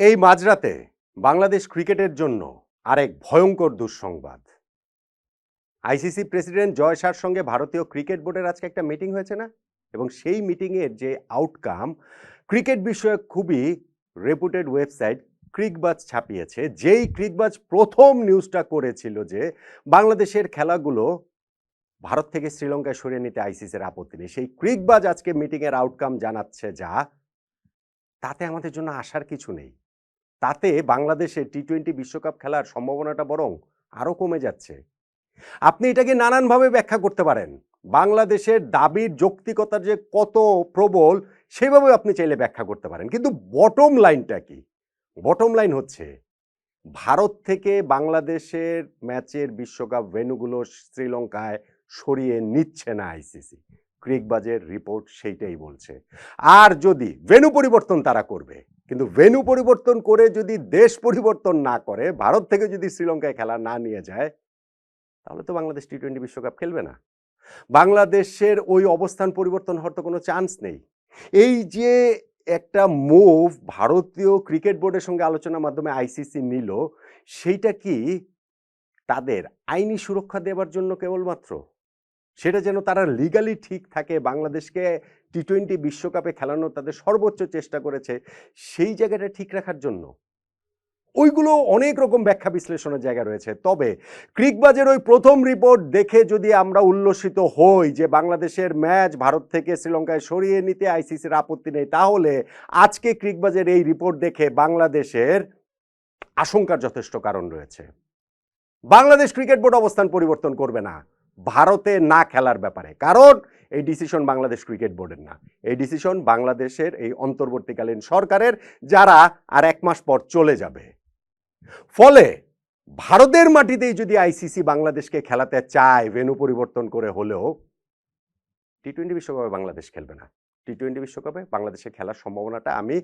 এই মাঝরাতে বাংলাদেশ ক্রিকেটের জন্য আরেক ভয়ঙ্কর দুঃসংবাদ। আইসিসি প্রেসিডেন্ট জয় শাহর সঙ্গে ভারতীয় ক্রিকেট বোর্ডের আজকে একটা মিটিং হয়েছে না? এবং সেই মিটিংয়ের যে আউটকাম ক্রিকেট বিষয়ক খুবই রেপুটেড ওয়েবসাইট ক্রিকবাজ ছাপিয়েছে। যেই ক্রিকবাজ প্রথম নিউজটা করেছিল যে বাংলাদেশের খেলাগুলো ভারত থেকে শ্রীলঙ্কায় সরিয়ে নিতে আইসিসির আপত্তি নেই। সেই ক্রিকবাজ আজকে মিটিংয়ের আউটকাম জানাচ্ছে যা, তাতে আমাদের জন্য আসার কিছু নেই। তাতে বাংলাদেশে টি টোয়েন্টি বিশ্বকাপ খেলার সম্ভাবনাটা বরং আরও কমে যাচ্ছে। আপনি এটাকে নানানভাবে ব্যাখ্যা করতে পারেন। বাংলাদেশের দাবির যৌক্তিকতার যে কত প্রবল, সেভাবে আপনি চাইলে ব্যাখ্যা করতে পারেন। কিন্তু বটম লাইনটা কি? বটম লাইন হচ্ছে, ভারত থেকে বাংলাদেশের ম্যাচের বিশ্বকাপ ভেন্যুগুলো শ্রীলঙ্কায় সরিয়ে নিচ্ছে না আইসিসি ক্রিকবাজের রিপোর্ট সেইটাই বলছে। আর যদি ভেন্যু পরিবর্তন তারা করবে কিন্তু ভেন্যু পরিবর্তন করে যদি দেশ পরিবর্তন না করে, ভারত থেকে যদি শ্রীলঙ্কায় খেলা না নিয়ে যায়, তাহলে তো বাংলাদেশ টি টোয়েন্টি বিশ্বকাপ খেলবে না। বাংলাদেশের ওই অবস্থান পরিবর্তন হওয়ার তো কোনো চান্স নেই। এই যে একটা মুভ ভারতীয় ক্রিকেট বোর্ডের সঙ্গে আলোচনার মাধ্যমে আইসিসি নিল, সেইটা কি তাদের আইনি সুরক্ষা দেওয়ার জন্য কেবলমাত্র? সেটা যেন তারা লিগালি ঠিক থাকে, বাংলাদেশকে টি টোয়েন্টি বিশ্বকাপে খেলানোর তাদের সর্বোচ্চ চেষ্টা করেছে, সেই জায়গাটা ঠিক রাখার জন্য। ওইগুলো অনেক রকম ব্যাখ্যা বিশ্লেষণের জায়গা রয়েছে। তবে ক্রিকবাজের ওই প্রথম রিপোর্ট দেখে যদি আমরা উল্লসিত হই যে বাংলাদেশের ম্যাচ ভারত থেকে শ্রীলঙ্কায় সরিয়ে নিতে আইসিসির আপত্তি নেই, তাহলে আজকে ক্রিকবাজের এই রিপোর্ট দেখে বাংলাদেশের আশঙ্কার যথেষ্ট কারণ রয়েছে। বাংলাদেশ ক্রিকেট বোর্ড অবস্থান পরিবর্তন করবে না। ভারতে না খেলার ব্যাপারে। কারণ এই ডিসিশন বাংলাদেশ ক্রিকেট বোর্ডের না। এই ডিসিশন বাংলাদেশের এই অন্তর্বর্তীকালীন সরকারের, যারা আর এক মাস পর চলে যাবে। ফলে ভারতের মাটিতেই যদি আইসিসি বাংলাদেশকে খেলাতে চায় ভেনু পরিবর্তন করে হলেও টি টোয়েন্টি বিশ্বকাপে বাংলাদেশ খেলবে না। টি টোয়েন্টি বিশ্বকাপে বাংলাদেশে খেলার সম্ভাবনাটা আমি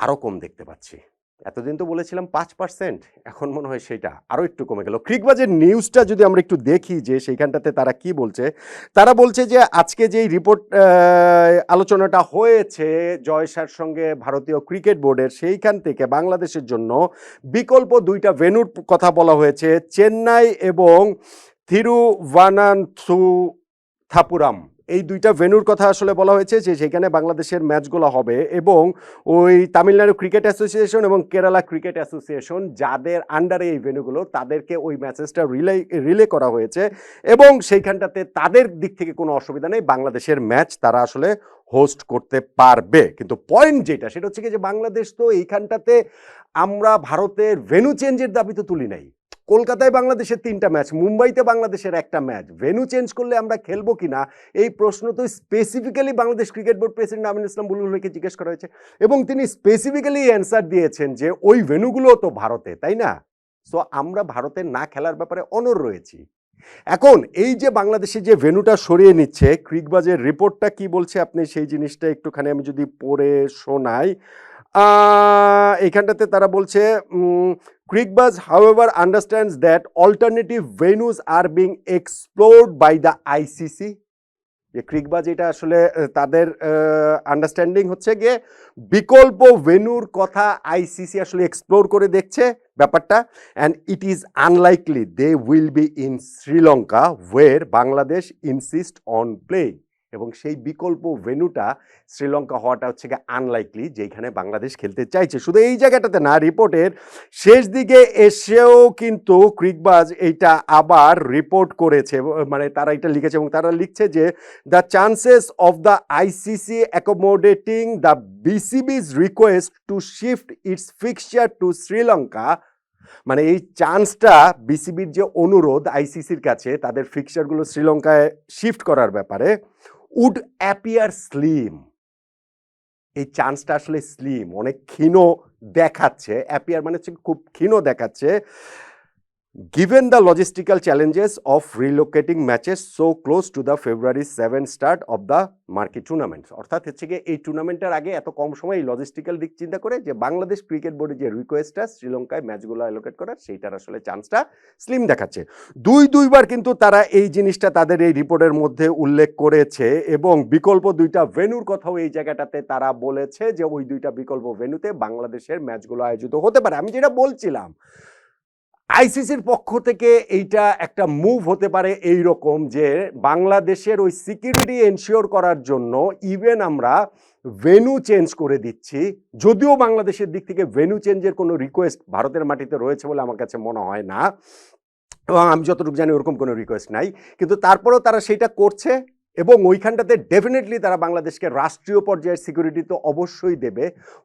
আরও কম দেখতে পাচ্ছি। এতদিন তো বলেছিলাম পাঁচ পার্সেন্ট এখন মনে হয় সেটা আরও একটু কমে গেল। ক্রিকবাজের নিউজটা যদি আমরা একটু দেখি যে সেইখানটাতে তারা কি বলছে, তারা বলছে যে আজকে যেই রিপোর্ট আলোচনাটা হয়েছে জয়সার সঙ্গে ভারতীয় ক্রিকেট বোর্ডের সেইখান থেকে বাংলাদেশের জন্য বিকল্প দুইটা ভেনুর কথা বলা হয়েছে, চেন্নাই এবং থিরুভানান্থু থাপুরাম। এই দুইটা ভেনুর কথা আসলে বলা হয়েছে যে সেখানে বাংলাদেশের ম্যাচগুলো হবে এবং ওই তামিলনাড়ু ক্রিকেট অ্যাসোসিয়েশন এবং কেরালা ক্রিকেট অ্যাসোসিয়েশন যাদের আন্ডারে এই ভেনুগুলো তাদেরকে ওই ম্যাচেসটা রিলে রিলে করা হয়েছে এবং সেইখানটাতে তাদের দিক থেকে কোনো অসুবিধা নেই, বাংলাদেশের ম্যাচ তারা আসলে হোস্ট করতে পারবে। কিন্তু পয়েন্ট যেটা, সেটা হচ্ছে কি যে বাংলাদেশ তো এইখানটাতে আমরা ভারতের ভেনু চেঞ্জের দাবি তো তুলি নাই। কলকাতায় বাংলাদেশের তিনটা ম্যাচ মুম্বাইতে বাংলাদেশের একটা ম্যাচ ভেনু চেঞ্জ করলে আমরা খেলব কিনা? এই প্রশ্ন তো specifically Bangladesh cricket board president Aminul Islam Bulbul হইকে জিজ্ঞেস করা হয়েছে। এবং তিনি স্পেসিফিক্যালি অ্যান্সার দিয়েছেন যে ওই ভেনুগুলো তো ভারতে তাই না? সো আমরা ভারতে না খেলার ব্যাপারে অনর রয়েছি। এখন এই যে বাংলাদেশে যে ভেনুটা সরিয়ে নিচ্ছে ক্রিকবাজের রিপোর্টটা কি বলছে আপনি? সেই জিনিসটা একটুখানি আমি যদি পড়ে শোনাই। আহ, এইখানটাতে তারা বলছে Cricbuzz however understands that alternative venues are being explored by the ICC যে ক্রিকবাজ এটা আসলে তাদের আন্ডারস্ট্যান্ডিং হচ্ছে গিয়ে বিকল্প ভেনুর কথা আইসিসি আসলে এক্সপ্লোর করে দেখছে ব্যাপারটা and it is unlikely they will be in Sri Lanka where Bangladesh insist on play এবং সেই বিকল্প ভেনুটা শ্রীলঙ্কা হওয়াটা হচ্ছে গিয়ে আনলাইকলি যেখানে বাংলাদেশ খেলতে চাইছে। শুধু এই জায়গাটাতে না, রিপোর্টের শেষ দিকে এসেও কিন্তু ক্রিকবাজ এইটা আবার রিপোর্ট করেছে মানে তারা এটা লিখেছে এবং তারা লিখছে যে the chances of the ICC accommodating the BCB's request to shift its fixture to Sri Lanka মানে এই চান্সটা বিসিবির যে অনুরোধ আইসিসির কাছে, তাদের ফিক্সচারগুলো শ্রীলঙ্কায় শিফট করার ব্যাপারে উড অ্যাপিয়ার স্লিম এই চান্সটা আসলে স্লিম অনেক ক্ষীণ দেখাচ্ছে অ্যাপিয়ার মানে হচ্ছে খুব ক্ষীণ দেখাচ্ছে। Given the logistical challenges of relocating matches so close to the February 7 start of the marquee tournaments, অর্থাৎ হচ্ছে গিয়ে এই টুর্নামেন্টের আগে এত কম সময় এই লজিস্টিক্যাল দিক চিন্তা করে যে বাংলাদেশ ক্রিকেট বোর্ডের যে রিকোয়েস্টটা শ্রীলঙ্কায় ম্যাচগুলো অ্যালোকেট করার, সেইটার আসলে চান্সটা স্লিম দেখাচ্ছে। দুই দুইবার কিন্তু তারা এই জিনিসটা তাদের এই রিপোর্টের মধ্যে উল্লেখ করেছে এবং বিকল্প দুইটা ভেনুর কথাও এই জায়গাটাতে তারা বলেছে যে ওই দুইটা বিকল্প ভেনুতে বাংলাদেশের ম্যাচগুলো আয়োজিত হতে পারে। আমি যেটা বলছিলাম আইসিসির পক্ষ থেকে এইটা একটা মুভ হতে পারে এই রকম যে বাংলাদেশের ওই সিকিউরিটি এনশিওর করার জন্য ইভেন আমরা ভেনু চেঞ্জ করে দিচ্ছি। যদিও বাংলাদেশের দিক থেকে ভেনু চেঞ্জের কোনো রিকোয়েস্ট ভারতের মাটিতে রয়েছে বলে আমার কাছে মনে হয় না। এবং আমি যতটুকু জানি ওরকম কোনো রিকোয়েস্ট নাই। কিন্তু তারপরেও তারা সেটা করছে এবং ওইখানটাতে ডেফিনেটলি তারা বাংলাদেশকে রাষ্ট্রীয় পর্যায়ের সিকিউরিটি তো অবশ্যই দেবে।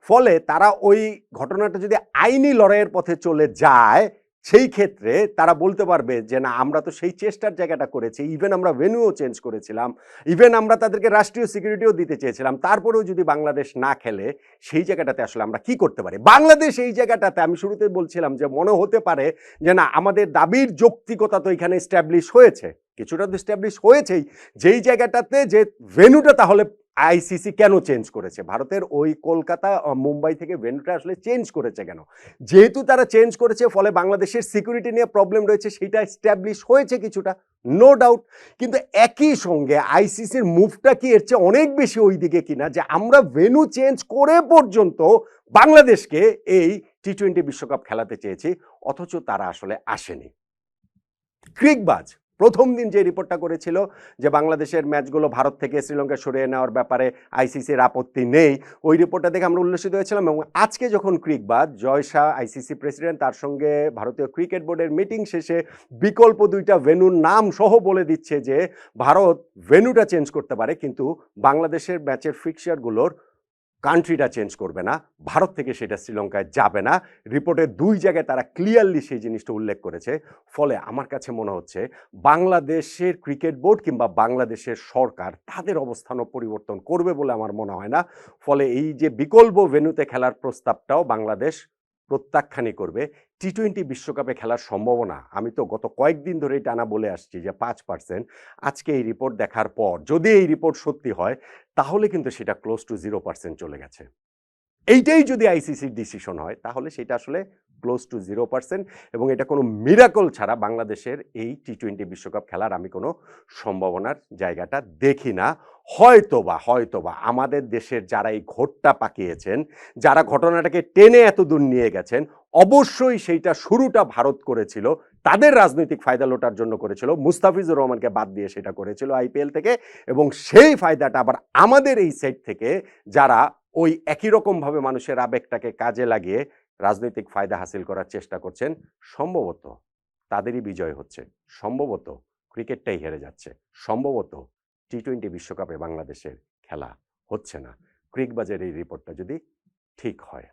ফলে তারা ওই ঘটনাটা যদি আইনি লড়াইয়ের পথে চলে যায় সেই ক্ষেত্রে তারা বলতে পারবে যে, না, আমরা তো সেই চেষ্টার জায়গাটা করেছি। ইভেন আমরা ভেন্যুও চেঞ্জ করেছিলাম। ইভেন আমরা তাদেরকে রাষ্ট্রীয় সিকিউরিটিও দিতে চেয়েছিলাম। তারপরেও যদি বাংলাদেশ না খেলে, সেই জায়গাটাতে আসলে আমরা কি করতে পারি? বাংলাদেশ এই জায়গাটাতে, আমি শুরুতে বলছিলাম যে, মনে হতে পারে যে, না, আমাদের দাবির যৌক্তিকতা তো এখানে স্ট্যাবলিশ হয়েছে। কিছুটা তো স্ট্যাবলিশ হয়েছেই। যেই জায়গাটাতে যে ভেন্যুটা তাহলে আইসিসি কেন চেঞ্জ করেছে? ভারতের ওই কলকাতা মুম্বাই থেকে ভেন্যুটা আসলে চেঞ্জ করেছে কেন? যেহেতু তারা চেঞ্জ করেছে, ফলে বাংলাদেশের সিকিউরিটি নিয়ে প্রবলেম রয়েছে, সেটা স্ট্যাবলিশ হয়েছে কিছুটা নো ডাউট কিন্তু একই সঙ্গে আইসিসির মুভটা কি এর চেয়ে অনেক বেশি ওই দিকে কিনা? যে আমরা ভেনু চেঞ্জ করে পর্যন্ত বাংলাদেশকে এই টি টোয়েন্টি বিশ্বকাপ খেলাতে চেয়েছি, অথচ তারা আসলে আসেনি। ক্রিকবাজ প্রথম দিন যে রিপোর্টটা করেছিল যে বাংলাদেশের ম্যাচগুলো ভারত থেকে শ্রীলঙ্কা সরিয়ে নেওয়ার ব্যাপারে আইসিসির আপত্তি নেই, ওই রিপোর্টটা দেখে আমরা উল্লসিত হয়েছিলাম এবং আজকে যখন Cricbuzz Jay Shah, ICC president, তার সঙ্গে ভারতীয় ক্রিকেট বোর্ডের মিটিং শেষে বিকল্প দুইটা ভেনুর নাম সহ বলে দিচ্ছে যে ভারত ভেনুটা চেঞ্জ করতে পারে, কিন্তু বাংলাদেশের ম্যাচের ফিক্সারগুলোর কান্ট্রিটা চেঞ্জ করবে না, ভারত থেকে সেটা শ্রীলঙ্কায় যাবে না। রিপোর্টে দুই জায়গায় তারা ক্লিয়ারলি সেই জিনিসটা উল্লেখ করেছে। ফলে আমার কাছে মনে হচ্ছে বাংলাদেশের ক্রিকেট বোর্ড কিংবা বাংলাদেশের সরকার তাদের অবস্থানও পরিবর্তন করবে বলে আমার মনে হয় না। ফলে এই যে বিকল্প ভেন্যুতে খেলার প্রস্তাবটাও বাংলাদেশ প্রত্যাখ্যানই করবে। টি টোয়েন্টি বিশ্বকাপে খেলার সম্ভাবনা, আমি তো গত কয়েকদিন ধরেই টানা বলে আসছি যে পাঁচ পার্সেন্ট আজকে এই রিপোর্ট দেখার পর যদি এই রিপোর্ট সত্যি হয়, তাহলে কিন্তু সেটা ক্লোজ টু জিরো পার্সেন্ট চলে গেছে। এইটাই যদি আইসিসির ডিসিশন হয়, তাহলে সেটা আসলে ক্লোজ টু জিরো পার্সেন্ট এবং এটা কোনো মিরাকল ছাড়া বাংলাদেশের এই টি টোয়েন্টি বিশ্বকাপ খেলার আমি কোনো সম্ভাবনার জায়গাটা দেখি না। হয়তোবা হয়তোবা আমাদের দেশের যারা এই ঘোরটা পাকিয়েছেন, যারা ঘটনাটাকে টেনে এত দূর নিয়ে গেছেন, অবশ্যই সেইটা শুরুটা ভারত করেছিল, তাদের রাজনৈতিক ফায়দা লোটার জন্য করেছিল, মুস্তাফিজুর রহমানকে বাদ দিয়ে সেটা করেছিল আইপিএল থেকে এবং সেই ফায়দাটা আবার আমাদের এই সাইড থেকে যারা ওই একই রকমভাবে মানুষের আবেগটাকে কাজে লাগিয়ে রাজনৈতিক ফায়দা হাসিল করার চেষ্টা করছেন। সম্ভবত তাদেরই বিজয় হচ্ছে। সম্ভবত ক্রিকেটটাই হেরে যাচ্ছে। সম্ভবত টি টোয়েন্টি বিশ্বকাপে বাংলাদেশের খেলা হচ্ছে না। ক্রিকবাজের এই রিপোর্টটা যদি ঠিক হয়।